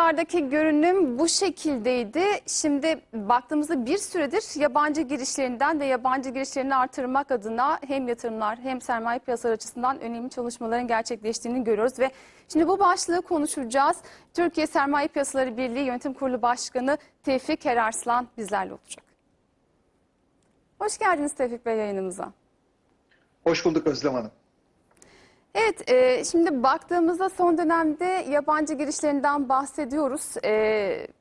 Lardaki görünüm bu şekildeydi. Şimdi baktığımızda bir süredir yabancı girişlerinden ve yabancı girişlerini artırmak adına hem yatırımlar hem sermaye piyasaları açısından önemli çalışmaların gerçekleştiğini görüyoruz ve şimdi bu başlığı konuşacağız. Türkiye Sermaye Piyasaları Birliği Yönetim Kurulu Başkanı Tevfik Erarslan bizlerle olacak. Hoş geldiniz Tevfik Bey yayınımıza. Hoş bulduk Özlem Hanım. Evet, e, şimdi baktığımızda son dönemde yabancı girişlerinden bahsediyoruz E,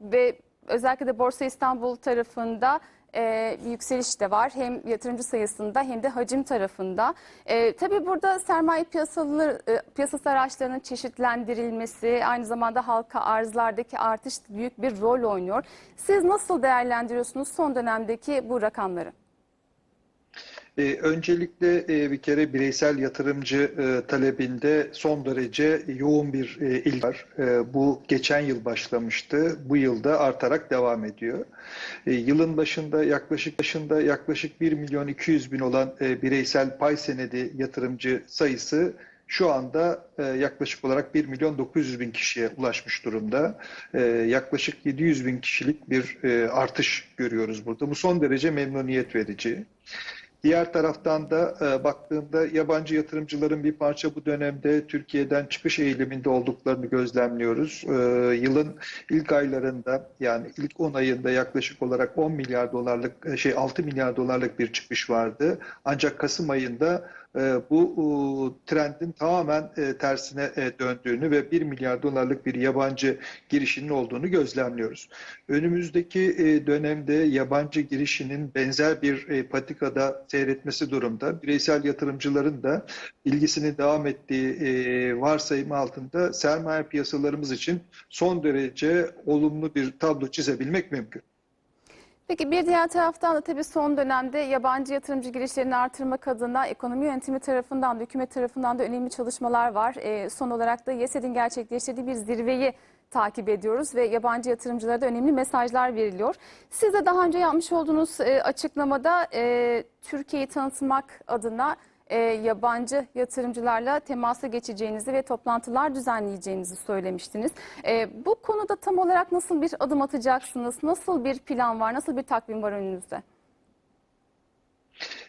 ve özellikle de Borsa İstanbul tarafında e, yükseliş de var. Hem yatırımcı sayısında hem de hacim tarafında. E, tabii burada sermaye piyasaları, e, piyasası araçlarının çeşitlendirilmesi, aynı zamanda halka arzlardaki artış büyük bir rol oynuyor. Siz nasıl değerlendiriyorsunuz son dönemdeki bu rakamları? Ee, öncelikle e, bir kere bireysel yatırımcı e, talebinde son derece yoğun bir e, ilgi var. E, bu geçen yıl başlamıştı. Bu yılda artarak devam ediyor. E, yılın başında yaklaşık başında yaklaşık 1 milyon 200 bin olan e, bireysel pay senedi yatırımcı sayısı şu anda e, yaklaşık olarak 1 milyon 900 bin kişiye ulaşmış durumda. E, yaklaşık 700 bin kişilik bir e, artış görüyoruz burada. Bu son derece memnuniyet verici. Diğer taraftan da e, baktığında yabancı yatırımcıların bir parça bu dönemde Türkiye'den çıkış eğiliminde olduklarını gözlemliyoruz. E, yılın ilk aylarında yani ilk 10 ayında yaklaşık olarak 10 milyar dolarlık e, şey 6 milyar dolarlık bir çıkış vardı. Ancak Kasım ayında bu e, trendin tamamen e, tersine e, döndüğünü ve 1 milyar dolarlık bir yabancı girişinin olduğunu gözlemliyoruz. Önümüzdeki dönemde yabancı girişinin benzer bir patikada seyretmesi durumda. Bireysel yatırımcıların da ilgisini devam ettiği varsayım altında sermaye piyasalarımız için son derece olumlu bir tablo çizebilmek mümkün. Peki bir diğer taraftan da tabii son dönemde yabancı yatırımcı girişlerini artırmak adına ekonomi yönetimi tarafından da hükümet tarafından da önemli çalışmalar var. Ee, son olarak da YESED'in gerçekleştirdiği bir zirveyi takip ediyoruz ve yabancı yatırımcılara da önemli mesajlar veriliyor. Siz de daha önce yapmış olduğunuz e, açıklamada e, Türkiye'yi tanıtmak adına e, yabancı yatırımcılarla temasa geçeceğinizi ve toplantılar düzenleyeceğinizi söylemiştiniz. E, bu konuda tam olarak nasıl bir adım atacaksınız? Nasıl bir plan var? Nasıl bir takvim var önünüzde?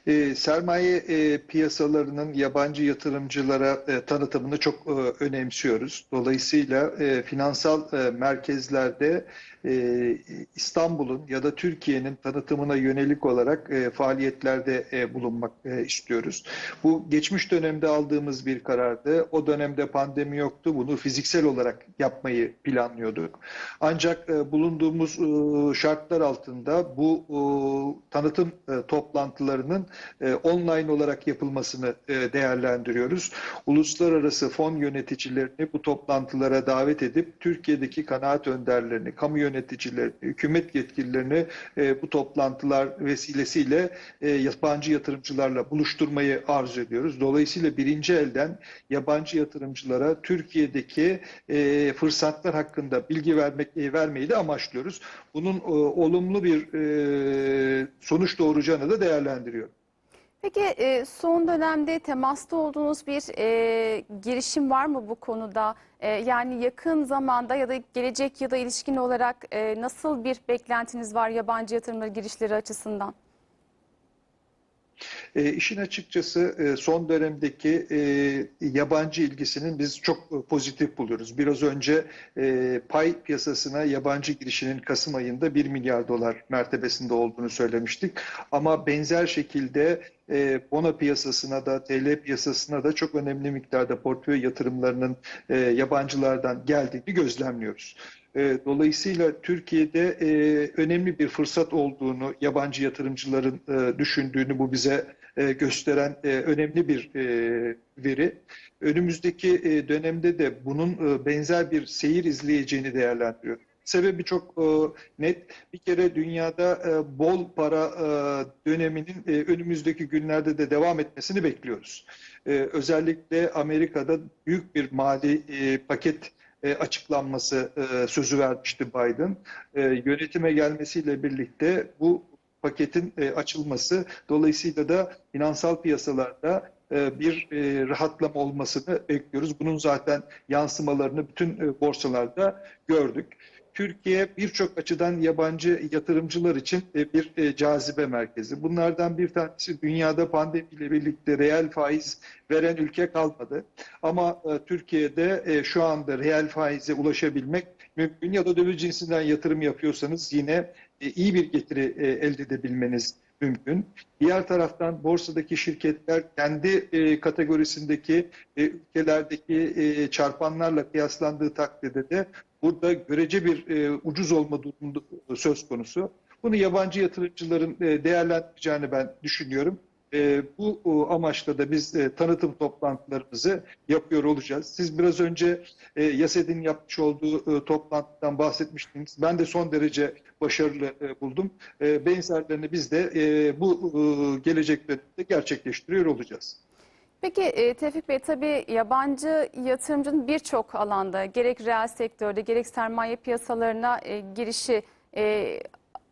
E, sermaye e, piyasalarının yabancı yatırımcılara e, tanıtımını çok e, önemsiyoruz. Dolayısıyla e, finansal e, merkezlerde e, İstanbul'un ya da Türkiye'nin tanıtımına yönelik olarak e, faaliyetlerde e, bulunmak istiyoruz. Bu geçmiş dönemde aldığımız bir karardı. O dönemde pandemi yoktu. Bunu fiziksel olarak yapmayı planlıyorduk. Ancak bulunduğumuz şartlar altında bu tanıtım toplantılarının online olarak yapılmasını değerlendiriyoruz. Uluslararası fon yöneticilerini bu toplantılara davet edip Türkiye'deki kanaat önderlerini, kamu yöneticilerini, hükümet yetkililerini e, bu toplantılar vesilesiyle e, yabancı yatırımcılarla buluşturmayı arzu ediyoruz. Dolayısıyla birinci elden yabancı yatırımcılara Türkiye'deki e, fırsatlar hakkında bilgi vermek vermeyi de amaçlıyoruz. Bunun olumlu bir sonuç doğuracağını da değerlendiriyorum. Peki e, son dönemde temasta olduğunuz bir e, girişim var mı bu konuda? E, yani yakın zamanda ya da gelecek yıla ilişkin olarak nasıl bir beklentiniz var yabancı yatırımları girişleri açısından? E, işin açıkçası e, son dönemdeki e, yabancı ilgisinin biz çok e, pozitif buluyoruz. Biraz önce e, pay piyasasına yabancı girişinin Kasım ayında 1 milyar dolar mertebesinde olduğunu söylemiştik. Ama benzer şekilde e, bono piyasasına da TL piyasasına da çok önemli miktarda portföy yatırımlarının e, yabancılardan geldiğini gözlemliyoruz. E, Dolayısıyla Türkiye'de e, önemli bir fırsat olduğunu yabancı yatırımcıların e, düşündüğünü bu bize e, gösteren e, önemli bir e, veri. Önümüzdeki e, dönemde de bunun e, benzer bir seyir izleyeceğini değerlendiriyorum. Sebebi çok e, net. Bir kere dünyada e, bol para e, döneminin e, önümüzdeki günlerde de devam etmesini bekliyoruz. E, özellikle Amerika'da büyük bir mali e, paket e, açıklanması e, sözü vermişti Biden. E, yönetime gelmesiyle birlikte bu paketin e, açılması dolayısıyla da finansal piyasalarda e, bir e, rahatlama olmasını bekliyoruz. Bunun zaten yansımalarını bütün e, borsalarda gördük. Türkiye birçok açıdan yabancı yatırımcılar için e, bir e, cazibe merkezi. Bunlardan bir tanesi dünyada pandemiyle birlikte reel faiz veren ülke kalmadı. Ama e, Türkiye'de şu anda reel faize ulaşabilmek mümkün ya da döviz cinsinden yatırım yapıyorsanız yine iyi bir getiri elde edebilmeniz mümkün. Diğer taraftan borsadaki şirketler kendi e, kategorisindeki e, ülkelerdeki e, çarpanlarla kıyaslandığı takdirde de burada görece bir e, ucuz olma durumu söz konusu. Bunu yabancı yatırımcıların e, değerlendireceğini ben düşünüyorum. E, bu o, amaçla da biz e, tanıtım toplantılarımızı yapıyor olacağız. Siz biraz önce e, YASED'in yapmış olduğu e, toplantıdan bahsetmiştiniz. Ben de son derece başarılı e, buldum. E, benzerlerini biz de e, bu e, gelecek gerçekleştiriyor olacağız. Peki e, Tevfik Bey tabii yabancı yatırımcının birçok alanda gerek reel sektörde gerek sermaye piyasalarına e, girişi e,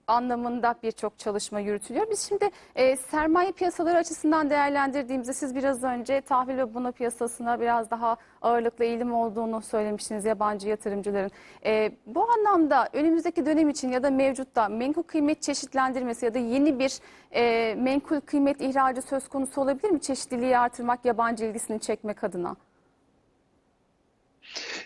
anlamında birçok çalışma yürütülüyor. Biz şimdi e, sermaye piyasaları açısından değerlendirdiğimizde siz biraz önce tahvil ve bono piyasasına biraz daha ağırlıklı eğilim olduğunu söylemiştiniz yabancı yatırımcıların. E, bu anlamda önümüzdeki dönem için ya da mevcutta menkul kıymet çeşitlendirmesi ya da yeni bir e, menkul kıymet ihracı söz konusu olabilir mi? Çeşitliliği artırmak, yabancı ilgisini çekmek adına.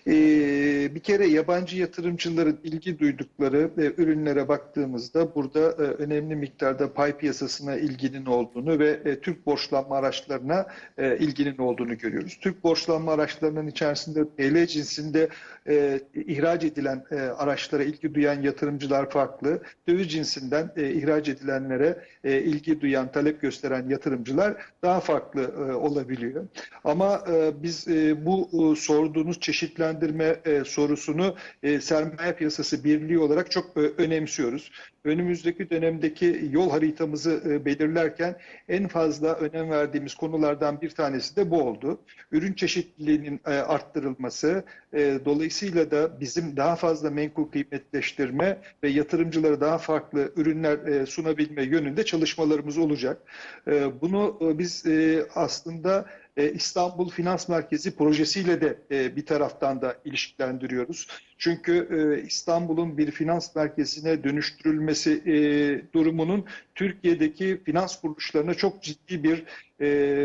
Ee, bir kere yabancı yatırımcıların ilgi duydukları e, ürünlere baktığımızda burada e, önemli miktarda pay piyasasına ilginin olduğunu ve e, Türk borçlanma araçlarına e, ilginin olduğunu görüyoruz. Türk borçlanma araçlarının içerisinde TL cinsinde e, ihraç edilen e, araçlara ilgi duyan yatırımcılar farklı. Döviz cinsinden e, ihraç edilenlere e, ilgi duyan, talep gösteren yatırımcılar daha farklı e, olabiliyor. Ama e, biz e, bu e, sorduğunuz çeşitlendirme e, sorusunu e, sermaye piyasası birliği olarak çok e, önemsiyoruz. Önümüzdeki dönemdeki yol haritamızı e, belirlerken en fazla önem verdiğimiz konulardan bir tanesi de bu oldu. Ürün çeşitliliğinin e, arttırılması, e, dolayısıyla da bizim daha fazla menkul kıymetleştirme ve yatırımcılara daha farklı ürünler sunabilme yönünde çalışmalarımız olacak. Bunu biz aslında e, İstanbul Finans Merkezi projesiyle de e, bir taraftan da ilişkilendiriyoruz. Çünkü e, İstanbul'un bir finans merkezine dönüştürülmesi durumunun Türkiye'deki finans kuruluşlarına çok ciddi bir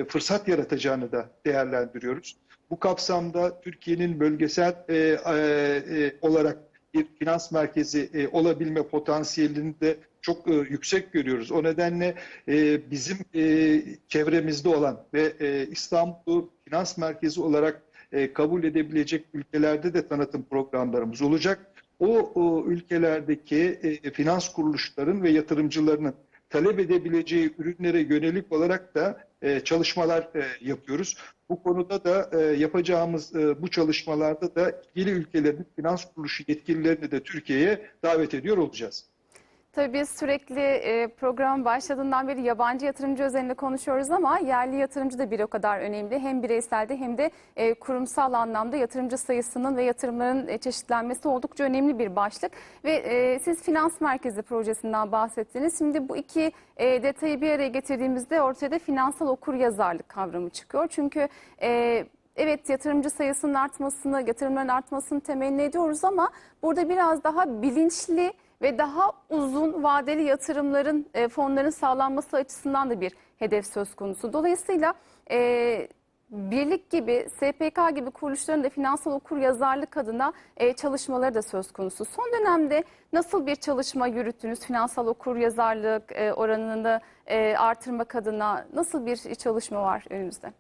fırsat yaratacağını da değerlendiriyoruz. Bu kapsamda Türkiye'nin bölgesel olarak bir finans merkezi olabilme potansiyelini de çok e, yüksek görüyoruz. O nedenle e, bizim e, çevremizde olan ve e, İstanbul'u finans merkezi olarak e, kabul edebilecek ülkelerde de tanıtım programlarımız olacak. O, o ülkelerdeki e, finans kuruluşların ve yatırımcılarının talep edebileceği ürünlere yönelik olarak da e, çalışmalar e, yapıyoruz. Bu konuda da e, yapacağımız e, bu çalışmalarda da ilgili ülkelerin finans kuruluşu yetkililerini de Türkiye'ye davet ediyor olacağız. Tabii biz sürekli program başladığından beri yabancı yatırımcı üzerinde konuşuyoruz ama yerli yatırımcı da bir o kadar önemli. Hem bireyselde hem de kurumsal anlamda yatırımcı sayısının ve yatırımların çeşitlenmesi oldukça önemli bir başlık. Ve siz finans merkezi projesinden bahsettiniz. Şimdi bu iki detayı bir araya getirdiğimizde ortaya da finansal okur yazarlık kavramı çıkıyor. Çünkü Evet yatırımcı sayısının artmasını, yatırımların artmasını temenni ediyoruz ama burada biraz daha bilinçli ve daha uzun vadeli yatırımların, e, fonların sağlanması açısından da bir hedef söz konusu. Dolayısıyla e, birlik gibi, SPK gibi kuruluşların da finansal okur yazarlık adına e, çalışmaları da söz konusu. Son dönemde nasıl bir çalışma yürüttünüz finansal okur yazarlık e, oranını e, artırmak adına nasıl bir çalışma var önümüzde?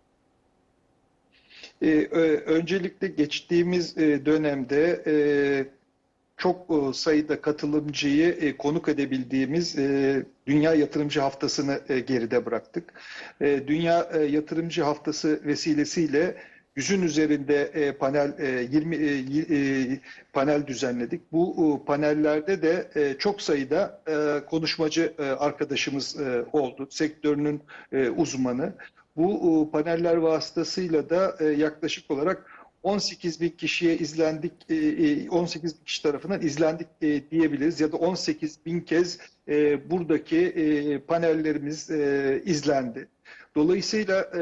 Ö- öncelikle geçtiğimiz e, dönemde e, çok e, sayıda katılımcıyı e, konuk edebildiğimiz e, Dünya Yatırımcı Haftası'nı geride bıraktık. Dünya Yatırımcı Haftası vesilesiyle yüzün üzerinde panel e, 20 e, y- e, panel düzenledik. Bu panellerde de çok sayıda konuşmacı arkadaşımız oldu. Sektörünün uzmanı. Bu paneller vasıtasıyla da yaklaşık olarak 18 bin kişiye izlendik, e, e, 18 bin kişi tarafından izlendik e, diyebiliriz ya da 18 bin kez e, buradaki e, panellerimiz e, izlendi. Dolayısıyla e,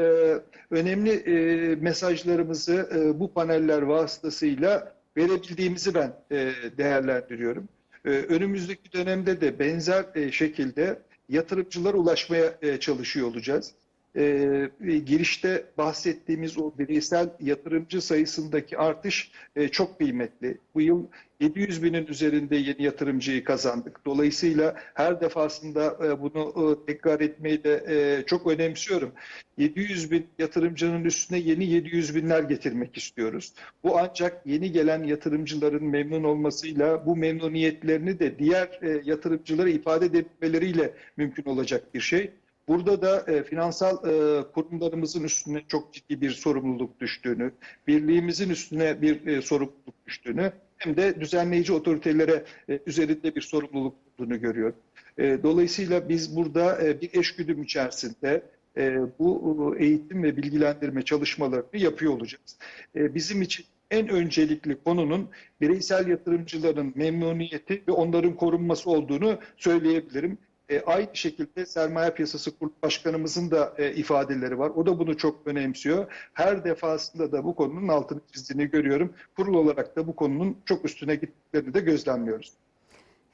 önemli e, mesajlarımızı e, bu paneller vasıtasıyla verebildiğimizi ben e, değerlendiriyorum. E, önümüzdeki dönemde de benzer e, şekilde yatırımcılara ulaşmaya e, çalışıyor olacağız. E, girişte bahsettiğimiz o bireysel yatırımcı sayısındaki artış e, çok kıymetli. Bu yıl 700 binin üzerinde yeni yatırımcıyı kazandık. Dolayısıyla her defasında e, bunu e, tekrar etmeyi de e, çok önemsiyorum. 700 bin yatırımcının üstüne yeni 700 binler getirmek istiyoruz. Bu ancak yeni gelen yatırımcıların memnun olmasıyla bu memnuniyetlerini de diğer e, yatırımcılara ifade edebilmeleriyle mümkün olacak bir şey. Burada da e, finansal e, kurumlarımızın üstüne çok ciddi bir sorumluluk düştüğünü, birliğimizin üstüne bir e, sorumluluk düştüğünü hem de düzenleyici otoritelere e, üzerinde bir sorumluluk olduğunu görüyorum. E, dolayısıyla biz burada e, bir eşgüdüm içerisinde e, bu e, eğitim ve bilgilendirme çalışmalarını yapıyor olacağız. E, bizim için en öncelikli konunun bireysel yatırımcıların memnuniyeti ve onların korunması olduğunu söyleyebilirim. E, aynı şekilde Sermaye Piyasası Kurulu Başkanımızın da e, ifadeleri var. O da bunu çok önemsiyor. Her defasında da bu konunun altını çizdiğini görüyorum. Kurul olarak da bu konunun çok üstüne gittiklerini de gözlemliyoruz.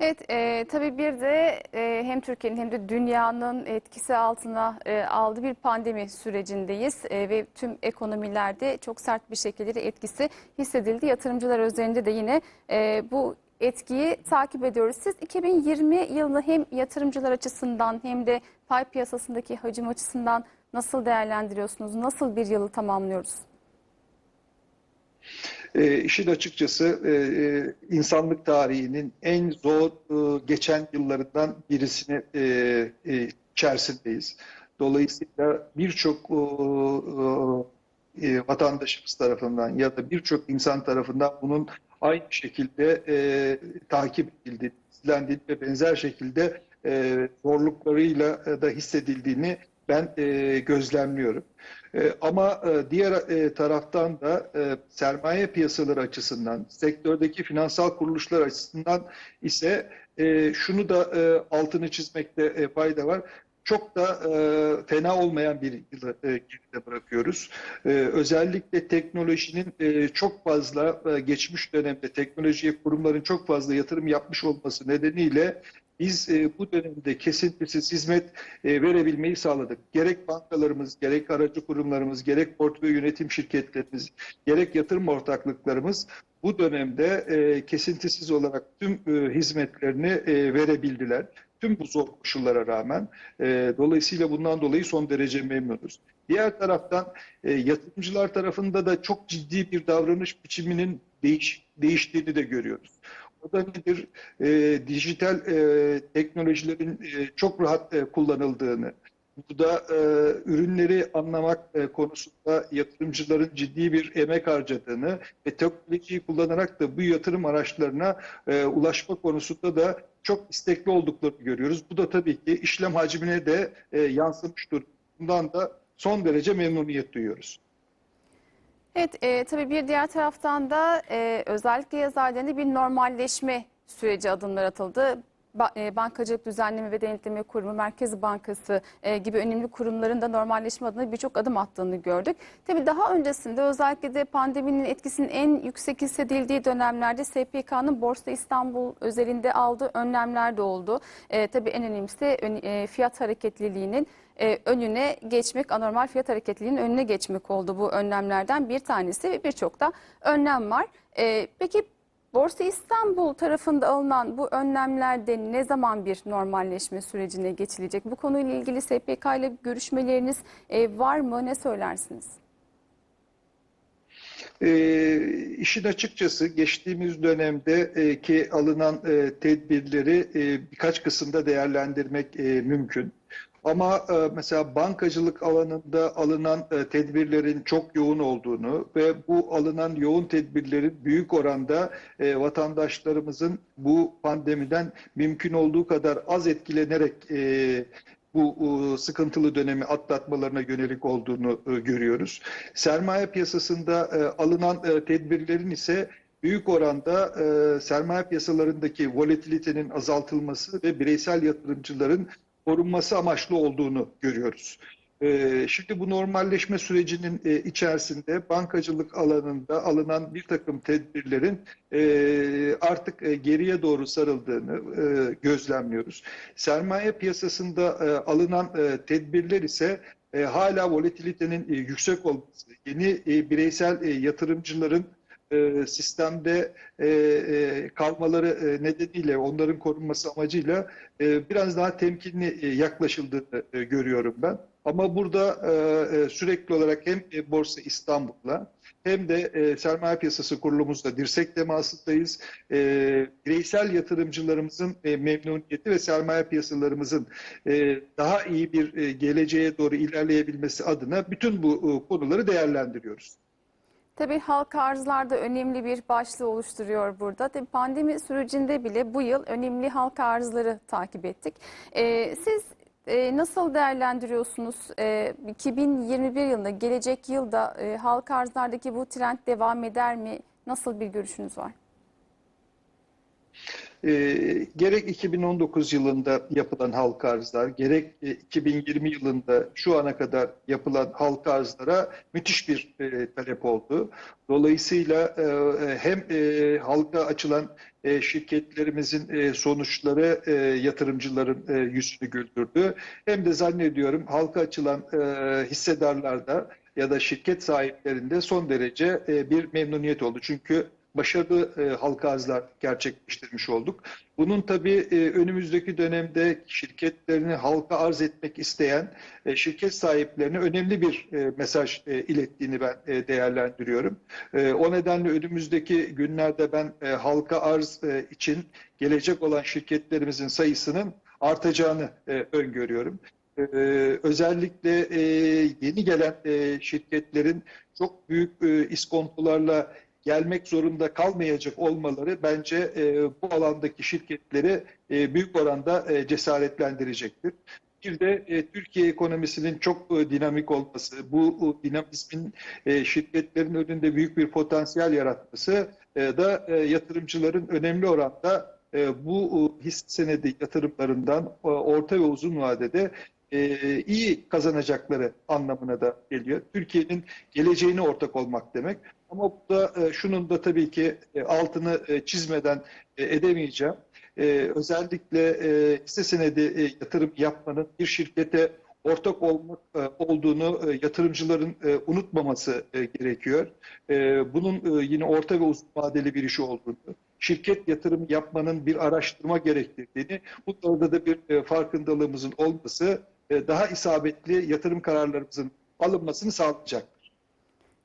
Evet, e, tabii bir de e, hem Türkiye'nin hem de dünyanın etkisi altına e, aldığı bir pandemi sürecindeyiz E, ve tüm ekonomilerde çok sert bir şekilde etkisi hissedildi. Yatırımcılar üzerinde de yine e, bu etkiyi takip ediyoruz. Siz 2020 yılını hem yatırımcılar açısından hem de pay piyasasındaki hacim açısından nasıl değerlendiriyorsunuz? Nasıl bir yılı tamamlıyoruz? E, işin açıkçası e, e, insanlık tarihinin en zor e, geçen yıllarından birisini e, e, içerisindeyiz. Dolayısıyla birçok e, e, vatandaşımız tarafından ya da birçok insan tarafından bunun aynı şekilde e, takip edildiğini, izlendiğini ve benzer şekilde e, zorluklarıyla da hissedildiğini ben e, gözlemliyorum. E, ama e, diğer e, taraftan da e, sermaye piyasaları açısından, sektördeki finansal kuruluşlar açısından ise e, şunu da e, altını çizmekte e, fayda var. Çok da e, fena olmayan bir yılı e, geride bırakıyoruz. E, özellikle teknolojinin e, çok fazla e, geçmiş dönemde teknolojiye kurumların çok fazla yatırım yapmış olması nedeniyle biz e, bu dönemde kesintisiz hizmet e, verebilmeyi sağladık. Gerek bankalarımız, gerek aracı kurumlarımız, gerek portföy yönetim şirketlerimiz, gerek yatırım ortaklıklarımız bu dönemde e, kesintisiz olarak tüm e, hizmetlerini e, verebildiler. Tüm bu zor koşullara rağmen. E, dolayısıyla bundan dolayı son derece memnunuz. Diğer taraftan e, yatırımcılar tarafında da çok ciddi bir davranış biçiminin değiş, değiştiğini de görüyoruz. O da nedir? E, dijital e, teknolojilerin e, çok rahat e, kullanıldığını, burada e, ürünleri anlamak e, konusunda yatırımcıların ciddi bir emek harcadığını ve teknolojiyi kullanarak da bu yatırım araçlarına e, ulaşma konusunda da çok istekli olduklarını görüyoruz. Bu da tabii ki işlem hacmine de e, yansımış durumda. Bundan da son derece memnuniyet duyuyoruz. Evet, e, tabii bir diğer taraftan da e, özellikle yaz aylarında bir normalleşme süreci adımlar atıldı. E, Bankacılık Düzenleme ve Denetleme Kurumu, Merkez Bankası e, gibi önemli kurumların da normalleşme adına birçok adım attığını gördük. Tabii daha öncesinde özellikle de pandeminin etkisinin en yüksek hissedildiği dönemlerde SPK'nın Borsa İstanbul özelinde aldığı önlemler de oldu. E, tabii en önemlisi fiyat hareketliliğinin önüne geçmek, anormal fiyat hareketliliğinin önüne geçmek oldu bu önlemlerden bir tanesi ve birçok da önlem var. Peki Borsa İstanbul tarafında alınan bu önlemlerde ne zaman bir normalleşme sürecine geçilecek? Bu konuyla ilgili SPK ile görüşmeleriniz e, var mı? Ne söylersiniz? E, işin açıkçası geçtiğimiz dönemde e, ki alınan e, tedbirleri e, birkaç kısımda değerlendirmek e, mümkün. Ama e, mesela bankacılık alanında alınan e, tedbirlerin çok yoğun olduğunu ve bu alınan yoğun tedbirlerin büyük oranda e, vatandaşlarımızın bu pandemiden mümkün olduğu kadar az etkilenerek bu sıkıntılı dönemi atlatmalarına yönelik olduğunu görüyoruz. Sermaye piyasasında alınan tedbirlerin ise büyük oranda sermaye piyasalarındaki volatilitenin azaltılması ve bireysel yatırımcıların korunması amaçlı olduğunu görüyoruz. E, Şimdi bu normalleşme sürecinin e, içerisinde bankacılık alanında alınan bir takım tedbirlerin e, artık e, geriye doğru sarıldığını gözlemliyoruz. Sermaye piyasasında alınan tedbirler ise hala volatilitenin yüksek olması, yeni bireysel yatırımcıların e, sistemde e, e, kalmaları nedeniyle onların korunması amacıyla biraz daha temkinli e, yaklaşıldığını görüyorum ben. Ama burada sürekli olarak hem Borsa İstanbul'la hem de sermaye piyasası kurulumuzda dirsek temasındayız. E, bireysel yatırımcılarımızın memnuniyeti ve sermaye piyasalarımızın daha iyi bir geleceğe doğru ilerleyebilmesi adına bütün bu konuları değerlendiriyoruz. Tabii halka arzlar da önemli bir başlığı oluşturuyor burada. Tabii pandemi sürecinde bile bu yıl önemli halka arzları takip ettik. Ee, siz e, nasıl değerlendiriyorsunuz? Ee, 2021 yılında, gelecek yılda e, halka arzlardaki bu trend devam eder mi? Nasıl bir görüşünüz var? E, gerek 2019 yılında yapılan halka arzlar, gerek e, 2020 yılında şu ana kadar yapılan halka arzlara müthiş bir e, talep oldu. Dolayısıyla e, hem e, halka açılan e, şirketlerimizin e, sonuçları e, yatırımcıların e, yüzünü güldürdü. Hem de zannediyorum halka açılan e, hissedarlarda ya da şirket sahiplerinde son derece e, bir memnuniyet oldu. Çünkü başarılı e, halka arzlar gerçekleştirmiş olduk. Bunun tabii e, önümüzdeki dönemde şirketlerini halka arz etmek isteyen e, şirket sahiplerine önemli bir e, mesaj e, ilettiğini ben e, değerlendiriyorum. E, o nedenle önümüzdeki günlerde ben e, halka arz e, için gelecek olan şirketlerimizin sayısının artacağını e, öngörüyorum. Ee, özellikle e, yeni gelen e, şirketlerin çok büyük e, iskontolarla gelmek zorunda kalmayacak olmaları bence e, bu alandaki şirketleri e, büyük oranda e, cesaretlendirecektir. Bir de e, Türkiye ekonomisinin çok e, dinamik olması, bu e, dinamizmin e, şirketlerin önünde büyük bir potansiyel yaratması e, da e, yatırımcıların önemli oranda e, bu e, hisse senedi yatırımlarından e, orta ve uzun vadede e, iyi kazanacakları anlamına da geliyor. Türkiye'nin geleceğine ortak olmak demek. Ama bu da e, şunun da tabii ki e, altını e, çizmeden edemeyeceğim. Özellikle hisse senedi yatırım yapmanın bir şirkete ortak olmak olduğunu yatırımcıların unutmaması gerekiyor. Bunun yine orta ve uzun vadeli bir işi olduğunu, şirket yatırım yapmanın bir araştırma gerektirdiğini, bu konuda da bir farkındalığımızın olması daha isabetli yatırım kararlarımızın alınmasını sağlayacaktır.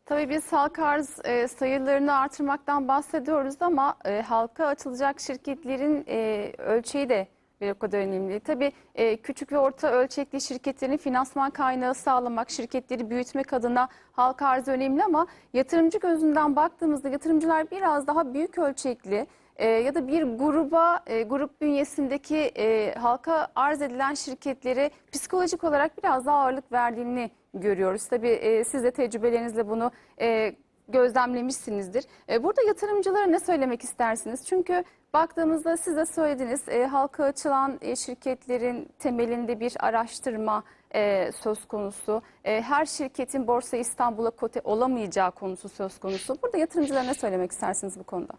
Tabii biz halka arz e, sayılarını artırmaktan bahsediyoruz ama e, halka açılacak şirketlerin e, ölçeği de bir o kadar önemli. Tabii e, küçük ve orta ölçekli şirketlerin finansman kaynağı sağlamak, şirketleri büyütmek adına halka arz önemli ama yatırımcı gözünden baktığımızda yatırımcılar biraz daha büyük ölçekli e, ya da bir gruba, e, grup bünyesindeki e, halka arz edilen şirketlere psikolojik olarak biraz daha ağırlık verdiğini görüyoruz. Tabii e, siz de tecrübelerinizle bunu e, gözlemlemişsinizdir. E, burada yatırımcılara ne söylemek istersiniz? Çünkü baktığımızda siz de söylediniz e, halka açılan e, şirketlerin temelinde bir araştırma e, söz konusu. E, her şirketin Borsa İstanbul'a kote olamayacağı konusu söz konusu. Burada yatırımcılara ne söylemek istersiniz bu konuda?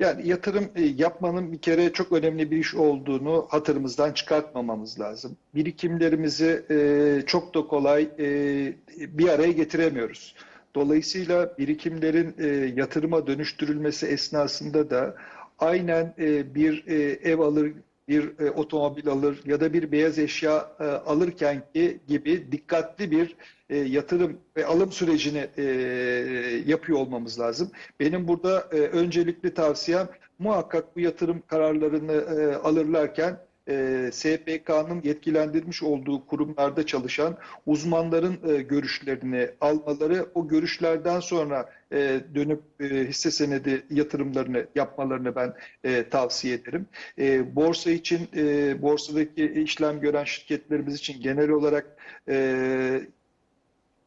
Yani yatırım e, yapmanın bir kere çok önemli bir iş olduğunu hatırımızdan çıkartmamamız lazım. Birikimlerimizi e, çok da kolay e, bir araya getiremiyoruz. Dolayısıyla birikimlerin yatırıma dönüştürülmesi esnasında da aynen bir ev alır, bir e, otomobil alır ya da bir beyaz eşya e, alırken ki gibi dikkatli bir e, yatırım ve alım sürecini e, yapıyor olmamız lazım. Benim burada e, öncelikli tavsiyem muhakkak bu yatırım kararlarını e, alırlarken e, SPK'nın yetkilendirmiş olduğu kurumlarda çalışan uzmanların e, görüşlerini almaları, o görüşlerden sonra e, dönüp e, hisse senedi yatırımlarını yapmalarını ben e, tavsiye ederim. E, borsa için, e, borsadaki işlem gören şirketlerimiz için genel olarak e,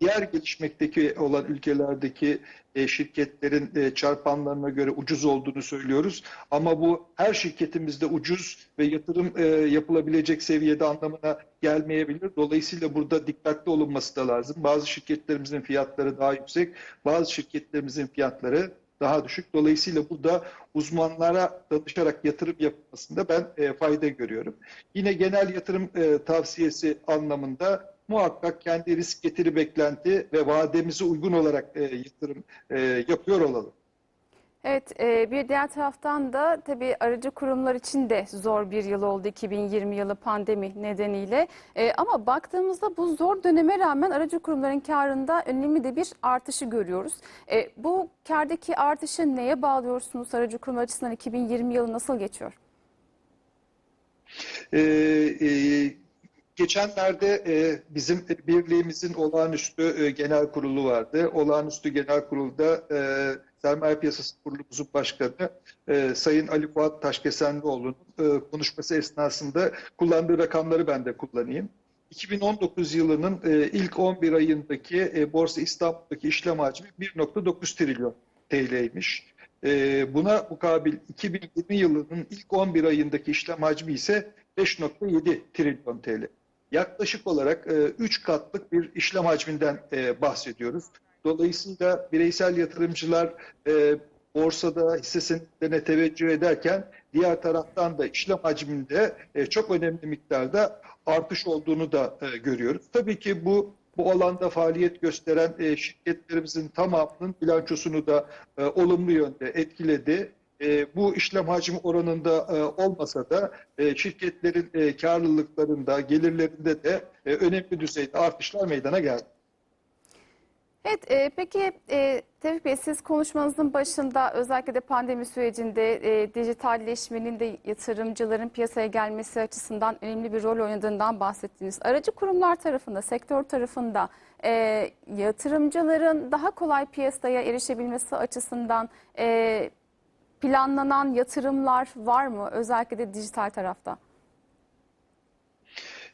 diğer gelişmekteki olan ülkelerdeki e, şirketlerin e, çarpanlarına göre ucuz olduğunu söylüyoruz. Ama bu her şirketimizde ucuz ve yatırım e, yapılabilecek seviyede anlamına gelmeyebilir. Dolayısıyla burada dikkatli olunması da lazım. Bazı şirketlerimizin fiyatları daha yüksek, bazı şirketlerimizin fiyatları daha düşük. Dolayısıyla burada uzmanlara danışarak yatırım yapılmasında ben fayda görüyorum. Yine genel yatırım tavsiyesi anlamında muhakkak kendi risk getiri beklenti ve vademize uygun olarak e, yatırım e, yapıyor olalım. Evet, e, bir diğer taraftan da tabii aracı kurumlar için de zor bir yıl oldu 2020 yılı pandemi nedeniyle. E, Ama baktığımızda bu zor döneme rağmen aracı kurumların karında önemli de bir artışı görüyoruz. E, Bu kardaki artışı neye bağlıyorsunuz aracı kurumlar açısından 2020 yılı nasıl geçiyor? Ee, e, geçenlerde e, bizim birliğimizin olağanüstü e, genel kurulu vardı. Olağanüstü genel kurulda e, Sermaye Piyasası Kurulumuzun başkanı e, Sayın Ali Fuat Taşkesenlioğlu'nun e, konuşması esnasında kullandığı rakamları ben de kullanayım. 2019 yılının e, ilk 11 ayındaki e, Borsa İstanbul'daki işlem hacmi 1.9 trilyon TL'ymiş. E, buna mukabil 2020 yılının ilk 11 ayındaki işlem hacmi ise 5.7 trilyon TL. Yaklaşık olarak 3 katlık bir işlem hacminden e, bahsediyoruz. Dolayısıyla bireysel yatırımcılar e, borsada hisse senetlerine teveccüh ederken diğer taraftan da işlem hacminde e, çok önemli miktarda artış olduğunu da e, görüyoruz. Tabii ki bu bu alanda faaliyet gösteren e, şirketlerimizin tamamının bilançosunu da e, olumlu yönde etkiledi. E, bu işlem hacmi oranında e, olmasa da e, şirketlerin karlılıklarında, gelirlerinde de önemli düzeyde artışlar meydana geldi. Evet, e, peki e, Tevfik Bey siz konuşmanızın başında özellikle de pandemi sürecinde e, dijitalleşmenin de yatırımcıların piyasaya gelmesi açısından önemli bir rol oynadığından bahsettiniz. Aracı kurumlar tarafında, sektör tarafında e, yatırımcıların daha kolay piyasaya erişebilmesi açısından e, planlanan yatırımlar var mı? Özellikle de dijital tarafta.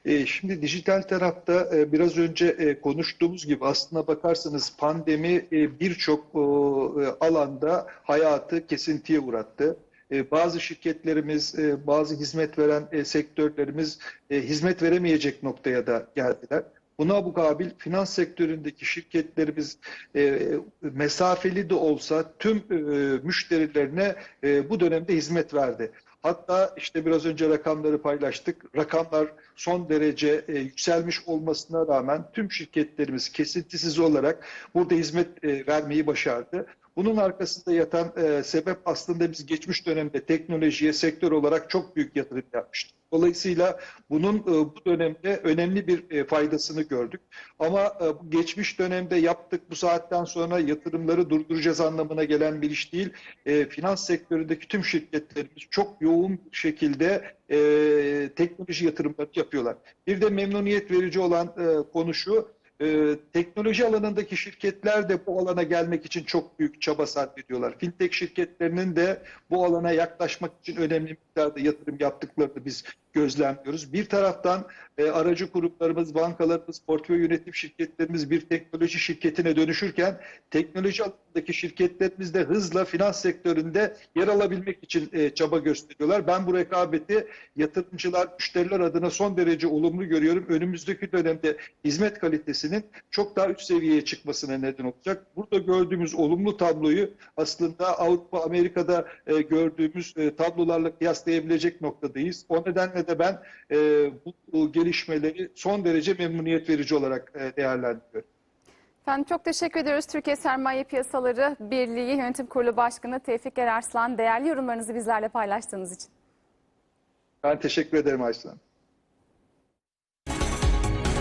E, Şimdi dijital tarafta e, biraz önce e, konuştuğumuz gibi aslına bakarsanız pandemi birçok alanda hayatı kesintiye uğrattı. Bazı şirketlerimiz, bazı hizmet veren sektörlerimiz hizmet veremeyecek noktaya da geldiler. Buna mukabil finans sektöründeki şirketlerimiz e, mesafeli de olsa tüm e, müşterilerine e, bu dönemde hizmet verdi. Hatta işte biraz önce rakamları paylaştık. Rakamlar son derece e, yükselmiş olmasına rağmen tüm şirketlerimiz kesintisiz olarak burada hizmet e, vermeyi başardı. Bunun arkasında yatan e, sebep aslında biz geçmiş dönemde teknolojiye sektör olarak çok büyük yatırım yapmıştık. Dolayısıyla bunun e, bu dönemde önemli bir e, faydasını gördük. Ama e, geçmiş dönemde yaptık bu saatten sonra yatırımları durduracağız anlamına gelen bir iş değil. E, finans sektöründeki tüm şirketlerimiz çok yoğun şekilde e, teknoloji yatırımları yapıyorlar. Bir de memnuniyet verici olan e, konu şu, e, teknoloji alanındaki şirketler de bu alana gelmek için çok büyük çaba sarf ediyorlar. Fintech şirketlerinin de bu alana yaklaşmak için önemli miktarda yatırım yaptıklarını biz gözlemliyoruz. Bir taraftan e, aracı kurumlarımız, bankalarımız, portföy yönetim şirketlerimiz bir teknoloji şirketine dönüşürken teknoloji alanındaki şirketlerimiz de hızla finans sektöründe yer alabilmek için e, çaba gösteriyorlar. Ben bu rekabeti yatırımcılar, müşteriler adına son derece olumlu görüyorum. Önümüzdeki dönemde hizmet kalitesinin çok daha üst seviyeye çıkmasına neden olacak. Burada gördüğümüz olumlu tabloyu aslında Avrupa, Amerika'da e, gördüğümüz e, tablolarla kıyaslayabilecek noktadayız. O nedenle de ben e, bu, bu gelişmeleri son derece memnuniyet verici olarak e, değerlendiriyorum. Efendim çok teşekkür ediyoruz. Türkiye Sermaye Piyasaları Birliği Yönetim Kurulu Başkanı Tevfik Erarslan değerli yorumlarınızı bizlerle paylaştığınız için. Ben teşekkür ederim Ayşe Hanım.